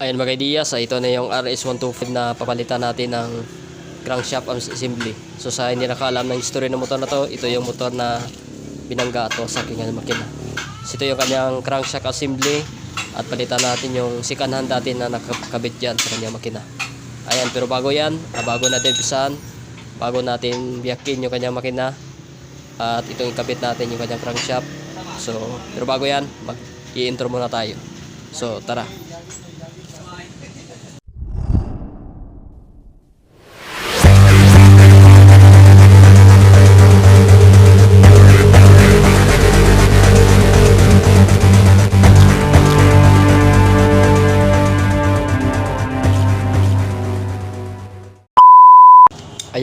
Ayan mga ideas, ito na yung RS125 na papalitan natin ng crankshaft assembly. So sa hindi nakaalam ng history ng motor na to, ito yung motor na binangga to sa aking makina. So ito yung kanyang crankshaft assembly at palitan natin yung second hand dati na nakakabit dyan sa kanyang makina. Ayan, pero bago yan, ah, bago natin pisan, bago natin biyakin yung kanyang makina, at itong ikabit natin yung kanyang crankshaft. So, pero bago yan, mag-i-intro muna tayo. So, tara.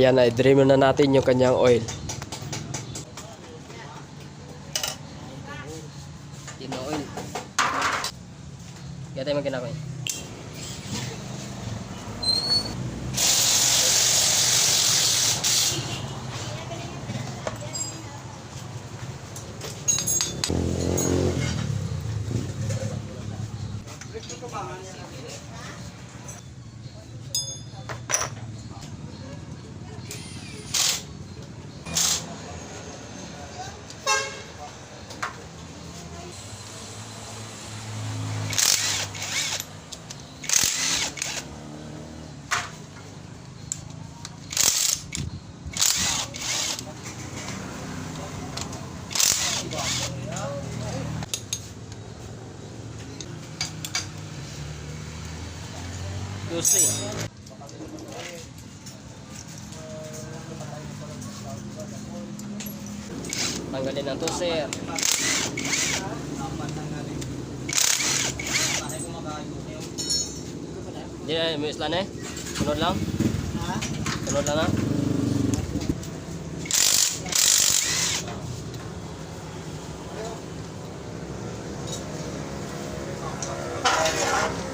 Ayan na, i-drain na natin yung kanyang oil. Yun na oil. Kaya tayo magkinakoy. Lucy. Tanggalin ang toser. Hindi na, may islan eh. Sunod lang. Sunod lang na. Gerol.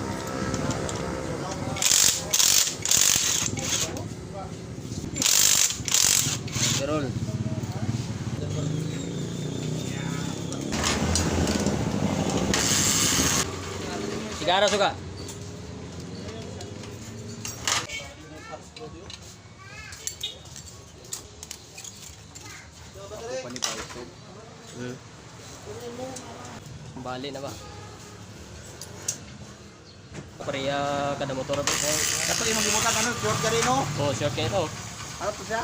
Sigara suka. Hmm. Bali na ba? Pareha kada motor ba? Dapat yung magimutan ano, short ka rin no? Oh, short kayo to. Ano to siya?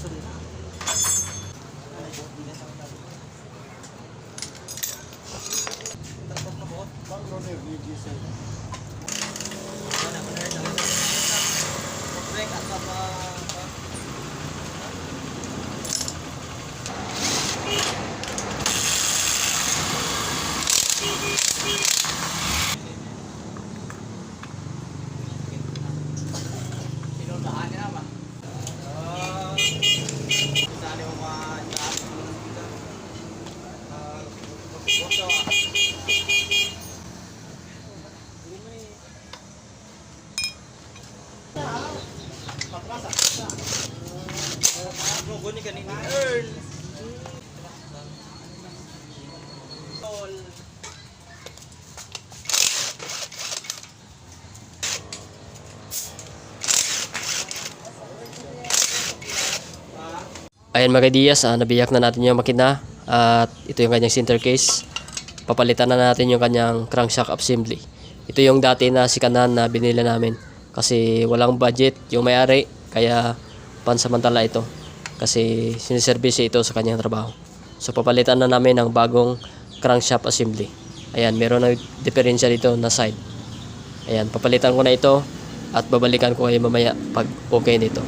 Walang gasolina. Guni ka ni Earl. Ayan mga Diaz, ah, nabiyak na natin yung makina at ito yung kanyang center case. Papalitan na natin yung kanyang crankshaft assembly. Ito yung dati na sikanan na binili namin kasi walang budget yung may-ari kaya pansamantala ito kasi siniservice ito sa kanyang trabaho. So papalitan na namin ng bagong crankshaft assembly. Ayan, meron na diferensya dito na side. Ayan, papalitan ko na ito at babalikan ko kayo mamaya pag okay nito.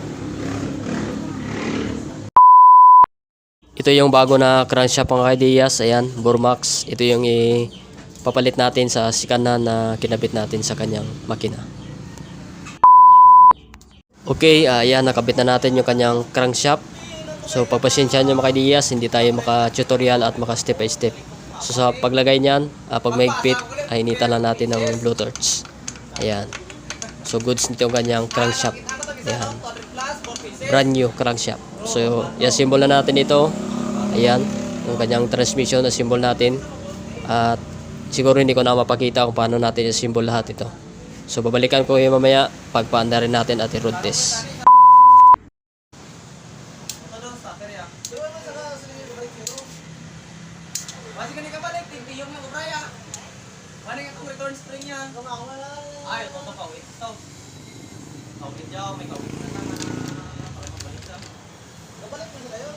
Ito yung bago na crankshaft mga ideas. Ayan, Burmax. Ito yung ipapalit natin sa sikana na kinabit natin sa kanyang makina. Okay, ah, ayan, nakabit na natin yung kanyang crankshaft. So pagpasensyahan nyo mga ideas, hindi tayo maka-tutorial at maka-step by step. So sa paglagay niyan, ah, pag maigpit, ay initan lang natin ng blue torch. Ayan. So goods nito ang kanyang crankshaft. Ayan. Brand new crankshaft. So yan symbol na natin ito. Ayan. Yung kanyang transmission na symbol natin. At siguro hindi ko na mapakita kung paano natin i-symbol lahat ito. So babalikan ko yung mamaya pagpaanda rin natin at i-road test. Masih kan balik tinggi yung ng raya. Mana yang aku return spring aku Ay, ito to kawit. Ito. Kawit daw, may kawit na naman. Para mabalik sa. Nabalik mo sila yun?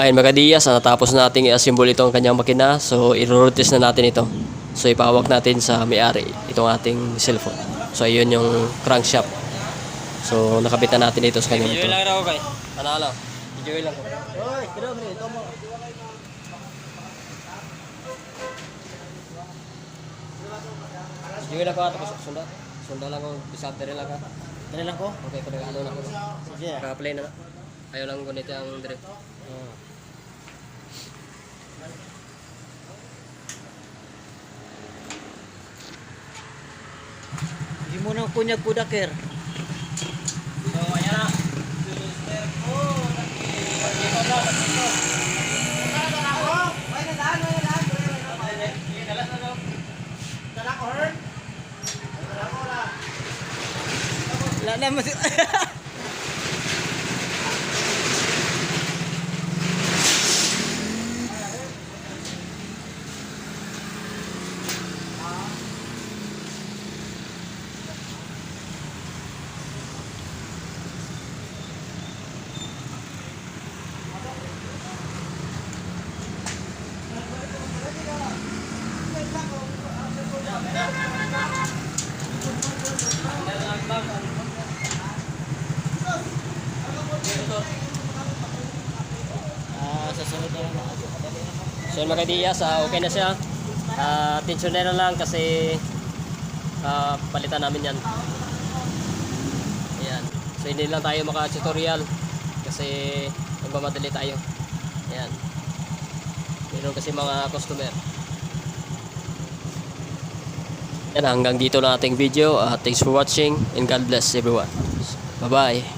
Ayun mga diyas, ah, natapos nating i-assemble itong kanyang makina. So, i-road test na natin ito. So, ipahawak natin sa may-ari itong ating cellphone. So, ayun yung crankshaft. So, nakabit na natin ito sa kanyang motor. ako kay. Ano lang? Enjoy lang ko. Oy, kira mo ito mo. Enjoy lang ko tapos sunda. Sunda lang ko, bisap dere lang ka. Dali lang ko. Okay, kung ano na ko. Sige. Naka-play na na. Ayaw lang ko nito ang direct. Hindi mo nang kunyag kudaker. So, ayan na. Wala na mas... Ah, sa sunod na. So mga diyas, ah, okay na siya. Uh, tensioner lang kasi ah, palitan namin yan. Ayan. So hindi lang tayo maka-tutorial kasi nagmamadali tayo. Ayan. Meron kasi mga customer. Yan, hanggang dito lang ating video. Uh, thanks for watching and God bless everyone. Bye-bye.